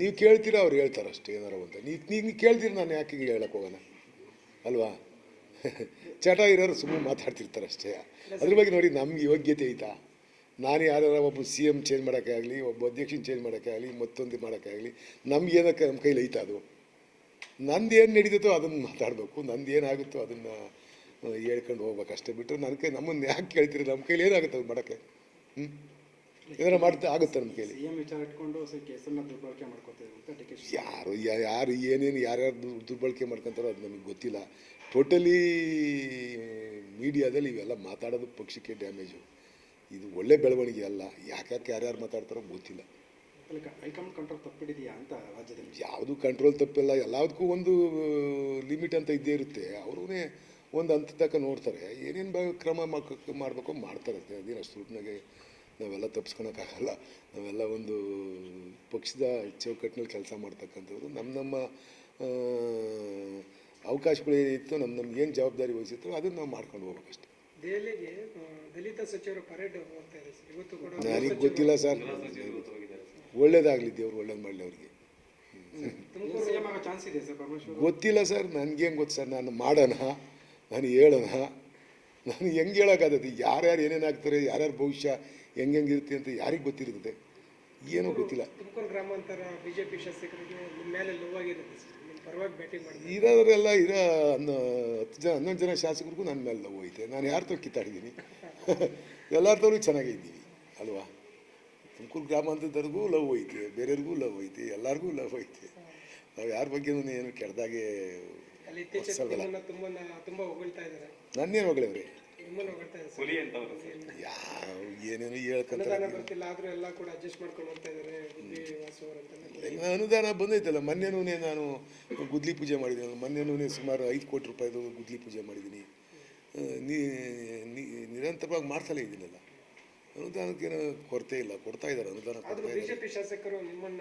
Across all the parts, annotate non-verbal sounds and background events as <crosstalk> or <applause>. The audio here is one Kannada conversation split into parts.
ನೀವು ಕೇಳ್ತೀರಾ ಅವ್ರು ಹೇಳ್ತಾರೆ ಅಷ್ಟೇ ಏನಾರ ಅಂತ. ನೀವು ನೀವು ಕೇಳ್ತೀರ ನಾನು ಯಾಕೆ ಈಗ ಹೇಳಕ್ಕೆ ಹೋಗೋಣ? ಅಲ್ವಾ? ಚಟ ಇರೋರು ಸುಮ್ಮನೆ ಮಾತಾಡ್ತಿರ್ತಾರೆ ಅಷ್ಟೇ ಅದ್ರ ಬಗ್ಗೆ ನೋಡಿ ನಮ್ಗೆ ಯೋಗ್ಯತೆ ಐತಾ? ನಾನು ಯಾರು ಒಬ್ಬ ಸಿ ಎಂ ಚೇಂಜ್ ಮಾಡೋಕ್ಕಾಗಲಿ ಒಬ್ಬ ಅಧ್ಯಕ್ಷನ ಚೇಂಜ್ ಮಾಡೋಕ್ಕಾಗಲಿ ಮತ್ತೊಂದು ಮಾಡೋಕ್ಕಾಗಲಿ ನಮ್ಗೆ ಏನಕ್ಕೆ ನಮ್ಮ ಕೈಲಿ ಐತಾ ಅದು? ನಂದು ಏನು ನಡೀತೋ ಅದನ್ನು ಮಾತಾಡಬೇಕು. ನಂದು ಏನಾಗುತ್ತೋ ಅದನ್ನು ಹೇಳ್ಕೊಂಡು ಹೋಗ್ಬೇಕು ಅಷ್ಟೇ ಬಿಟ್ಟರೆ ನನ್ನ ಕೈ ನಮ್ಮನ್ನು ಯಾಕೆ ಕೇಳ್ತೀರಿ? ನಮ್ಮ ಕೈಲಿ ಏನಾಗುತ್ತೆ ಅದು ಮಾಡೋಕ್ಕೆ? ಹ್ಞೂ ಏನಾರ ಮಾಡ್ತಾ ಆಗುತ್ತೆ ನಮ್ಮ ಕೇಳಿ ಸಿಎಂ ವಿಚಾರ ಇಟ್ಕೊಂಡು ಕೇಸನ್ನ ದುರ್ಬಳಕೆ ಅಂತ ಡಿ ಕೆ ಶಿವಕುಮಾರ್ ಯಾರು ಯಾ- ಯಾರು ಏನೇನು ಯಾರ್ಯಾರು ದು- ದುರ್ಬಳಕೆ ಮಾಡ್ಕೊಂತಾರೋ ಅದು ನಮಗೆ ಗೊತ್ತಿಲ್ಲ. ಟೋಟಲಿ ಮೀಡಿಯಾದಲ್ಲಿ ಇವೆಲ್ಲ ಮಾತಾಡೋದು ಪಕ್ಷಕ್ಕೆ ಡ್ಯಾಮೇಜು ಇದು ಒಳ್ಳೆ ಬೆಳವಣಿಗೆ ಅಲ್ಲ. ಯಾಕ್ಯಾಕೆ ಯಾರ್ಯಾರು ಮಾತಾಡ್ತಾರೋ ಗೊತ್ತಿಲ್ಲ. ಅಲ್ಲಿ ಕ- ಹೈಕಮಾಂಡ್ ಕಂಟ್ರೋಲ್ ತಪ್ಪಿಡಿದೆಯಾ ಅಂತ ರಾಜ್ಯದಲ್ಲಿ? ಯಾವುದು ಕಂಟ್ರೋಲ್ ತಪ್ಪಿಲ್ಲ. ಎಲ್ಲದಕ್ಕೂ ಒಂದು ಲಿಮಿಟ್ ಅಂತ ಇದ್ದೇ ಇರುತ್ತೆ. ಅವ್ರೂ ಒಂದು ಹಂತ ತನಕ ನೋಡ್ತಾರೆ. ಏನೇನು ಬ ಕ್ರಮ ಮಾಡ್ಕೋ ಮಾಡಬೇಕು ಮಾಡ್ತಾರೆ. ಅದೇನು ಅಷ್ಟು. ನಾವೆಲ್ಲ ತಪ್ಪಿಸ್ಕೊಳಕ್ಕಾಗಲ್ಲ ನಾವೆಲ್ಲ ಒಂದು ಪಕ್ಷದ ಚೌಕಟ್ಟಿನಲ್ಲಿ ಕೆಲಸ ಮಾಡ್ತಕ್ಕಂಥವ್ರು. ನಮ್ಮ ನಮ್ಮ ಅವಕಾಶಗಳು ಏನಿತ್ತು ನಮ್ಮ ನಮ್ಗೆ ಏನು ಜವಾಬ್ದಾರಿ ವಹಿಸಿತ್ತು ಅದನ್ನು ನಾವು ಮಾಡ್ಕೊಂಡು ಹೋಗ್ಬೇಕಷ್ಟೆ. ದೆಹಲಿಗೆ ದಲಿತ ಸಚಿವರು ಪರೇಡ್ ಹೋಗ್ತಾ ಇದೆ ಸರ್. ಇವತ್ತು ಕೂಡ ನನಗೆ ಗೊತ್ತಿಲ್ಲ ಸರ್. ಒಳ್ಳೇದಾಗಲಿ ದೇವ್ರು ಒಳ್ಳೇದು ಮಾಡಲಿ ಅವ್ರಿಗೆ. ಸಿ ಚಾನ್ಸ್ ಇದೆ ಸರ್ ಪರಮೇಶ್ವರ್ ಗೊತ್ತಿಲ್ಲ ಸರ್ ನನಗೇನು ಗೊತ್ತು ಸರ್ ನಾನು ಮಾಡೋಣ ನಾನು ಹೇಳೋಣ. ನಾನು ಹೆಂಗೆ ಹೇಳೋಕ್ಕಾಗತ್ತೆ ಯಾರ್ಯಾರು ಏನೇನು ಆಗ್ತಾರೆ ಯಾರ್ಯಾರು ಭವಿಷ್ಯ ಹೆಂಗೆ ಇರುತ್ತೆ ಅಂತ ಯಾರಿಗೆ ಗೊತ್ತಿರ್ತದೆ ಏನೂ ಗೊತ್ತಿಲ್ಲ. ತುಮಕೂರು ಗ್ರಾಮಾಂತರ ಬಿಜೆಪಿ ಶಾಸಕರಿಗೆ ಮೇಲೆ ಪರವಾಗಿ ಬ್ಯಾಟಿಂಗ್ ಇರೋರೆಲ್ಲ ಇರೋ ಹನ್ನೊ ಹತ್ತು ಜನ ಹನ್ನೊಂದು ಜನ ಶಾಸಕರಿಗೂ ನನ್ನ ಮೇಲೆ ಲವ್ ಐತೆ. ನಾನು ಯಾರು ತೋ ಕಿತ್ತಾಡಿದ್ದೀನಿ? <laughs> ಎಲ್ಲರ ತೋರು ಚೆನ್ನಾಗಿದ್ದೀವಿ ಅಲ್ವಾ? ತುಮಕೂರು ಗ್ರಾಮಾಂತರದವ್ರಿಗೂ ಲವ್ ಐತೆ ಬೇರೆಯವ್ರಿಗೂ ಲವ್ ಐತೆ ಎಲ್ಲರಿಗೂ ಲವ್ ಐತೆ. ನಾವು ಯಾರ ಬಗ್ಗೆನೂ ಏನು ಕೆಡ್ದಾಗೆ ನನ್ನೇನು ಹೊಗಳವ್ರಿ ಹುಲಿ ಅಂತವ್ರು ಯಾವ ಏನೇನು ಹೇಳ್ಕೊಂತಾರೆ ಅನುದಾನ ಬರ್ತಿಲ್ಲ ಆದ್ರೂ ಎಲ್ಲ ಕೂಡ ಅಡ್ಜಸ್ಟ್ ಮಾಡ್ಕೊಂಡು ಹೋಗ್ತಾ ಇದ್ದಾರೆ ಗುಬ್ಬಿ ವಾಸು ಅಂತ ಈಗ ಅನುದಾನ ಬಂದೈತಲ್ಲ ಮೊನ್ನೆನೂ ನಾನು ಗುದ್ಲಿ ಪೂಜೆ ಮಾಡಿದ್ದೀನಿ. ಮೊನ್ನೆನೂ ಸುಮಾರು ಐದು ಕೋಟಿ ರೂಪಾಯಿದು ಗುದ್ಲಿ ಪೂಜೆ ಮಾಡಿದ್ದೀನಿ. ನಿರಂತರವಾಗಿ ಮಾಡ್ತಲೇ ಇದ್ದೀನಲ್ಲ. ಅನುದಾನಕ್ಕೇನು ಕೊರತೆ ಇಲ್ಲ ಕೊಡ್ತಾ ಇದ್ದಾರೆ ಅನುದಾನ ಬಿಜೆಪಿ ಶಾಸಕರು ನಿಮ್ಮನ್ನ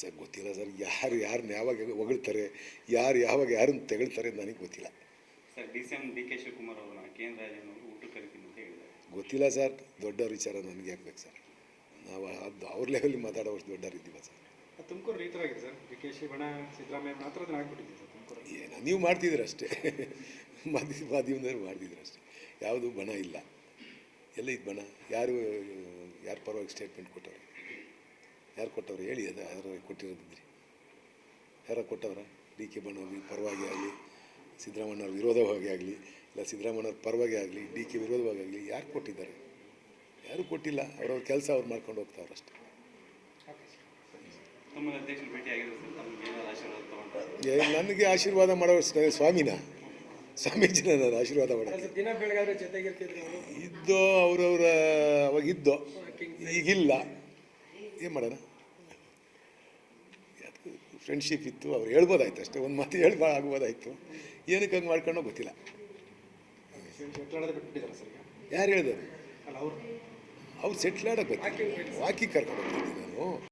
ಸರ್ ಗೊತ್ತಿಲ್ಲ ಸರ್ ಯಾರು ಯಾರನ್ನ ಯಾವಾಗ ಹೊಗಳ್ತಾರೆ ಯಾರು ಯಾವಾಗ ಯಾರನ್ನ ತೆಗಳ್ತಾರೆ ನನಗೆ ಗೊತ್ತಿಲ್ಲ. Sir D C M D K Shivakumar ಅವ್ರನ್ನ ಕೆ ಎನ್ ರಾಜನ್ ಅವರು ಊಟ ಕರಿತೀನಿ ಅಂತ ಹೇಳಿದ್ದಾರೆ. ಗೊತ್ತಿಲ್ಲ ಸರ್ ದೊಡ್ಡವ್ರ ವಿಚಾರ ನನಗೆ ಹಾಕ್ಬೇಕು ಸರ್? ನಾವು ಅದು ಅವ್ರ ಲೆವೆಲ್ಲಿ ಮಾತಾಡೋಷ್ಟು ದೊಡ್ಡವರಿದ್ದೀವ ಸರ್. ತುಮಕೂರು ಈ ಥರ ಆಗಿದೆ ಸರ್ ಡಿ ಕೆ ಶಿ ಬಣ ಸಿದ್ದರಾಮಯ್ಯ ಮಾತ್ರ ಅದನ್ನ ಆಗ್ಬಿಟ್ಟಿದೆ ಸರ್ ತುಮಕೂರಲ್ಲಿ ಏನೋ ನೀವು ಮಾಡ್ತಿದ್ದೀರ ಅಷ್ಟೇ. ಮಾಧ್ಯಮ ಮಾಧ್ಯಮದವ್ರು ಮಾಡ್ತಿದ್ರು ಅಷ್ಟೇ. ಯಾವುದು ಬಣ ಇಲ್ಲ. ಎಲ್ಲ ಇದು ಬಣ? ಯಾರು ಯಾರು ಪರವಾಗಿ ಸ್ಟೇಟ್ಮೆಂಟ್ ಕೊಟ್ಟವ್ರೆ? ಯಾರು ಕೊಟ್ಟವ್ರು? ಹೇಳಿ ಅದು ಯಾರು ಕೊಟ್ಟಿರೋದಿದ್ರಿ ಯಾರೋ ಕೊಟ್ಟವ್ರ? ಡಿ ಕೆ ಬಣ್ಣ ಪರವಾಗಿ ಆಗಲಿ ಸಿದ್ದರಾಮಣ್ಣವ್ರ ವಿರೋಧವಾಗಿ ಆಗಲಿ ಇಲ್ಲ ಸಿದ್ದರಾಮಣ್ಣವ್ರ ಪರವಾಗಿ ಆಗಲಿ ಡಿ ಕೆ ವಿರೋಧವಾಗಿ ಆಗಲಿ ಯಾರು ಕೊಟ್ಟಿದ್ದಾರೆ? ಯಾರು ಕೊಟ್ಟಿಲ್ಲ ಅವ್ರವ್ರ ಕೆಲಸ ಅವ್ರು ಮಾಡ್ಕೊಂಡು ಹೋಗ್ತಾವ್ರು ಅಷ್ಟೇ. ನನಗೆ ಆಶೀರ್ವಾದ ಮಾಡೋ ಸ್ವಾಮಿನ? ಸ್ವಾಮೀಜಿ ನಾನು ಆಶೀರ್ವಾದ ಮಾಡೋದು ಇದ್ದೋ ಅವರವರ ಅವಾಗ ಇದ್ದೋ. ಈಗಿಲ್ಲ. ಏನು ಮಾಡೋಣ? ಫ್ರೆಂಡ್ಶಿಪ್ ಇತ್ತು ಅವ್ರು ಹೇಳ್ಬೋದಾಯ್ತು ಅಷ್ಟೇ ಒಂದು ಮಾತು ಹೇಳ್ಬಾ ಆಗ್ಬೋದಾಯ್ತು. ಏನಕ್ಕೆ ಹಂಗೆ ಮಾಡ್ಕೊಂಡೋ ಗೊತ್ತಿಲ್ಲ. ಯಾರು ಹೇಳಿದ್ರು? ಅವ್ರು. ಸೆಟ್ಲ್ ಆಡೋಕೆ ವಾಕಿಂಗ್ ಕರ್ಕೊಂಡು ಬರ್ತೀನಿ ನಾನು.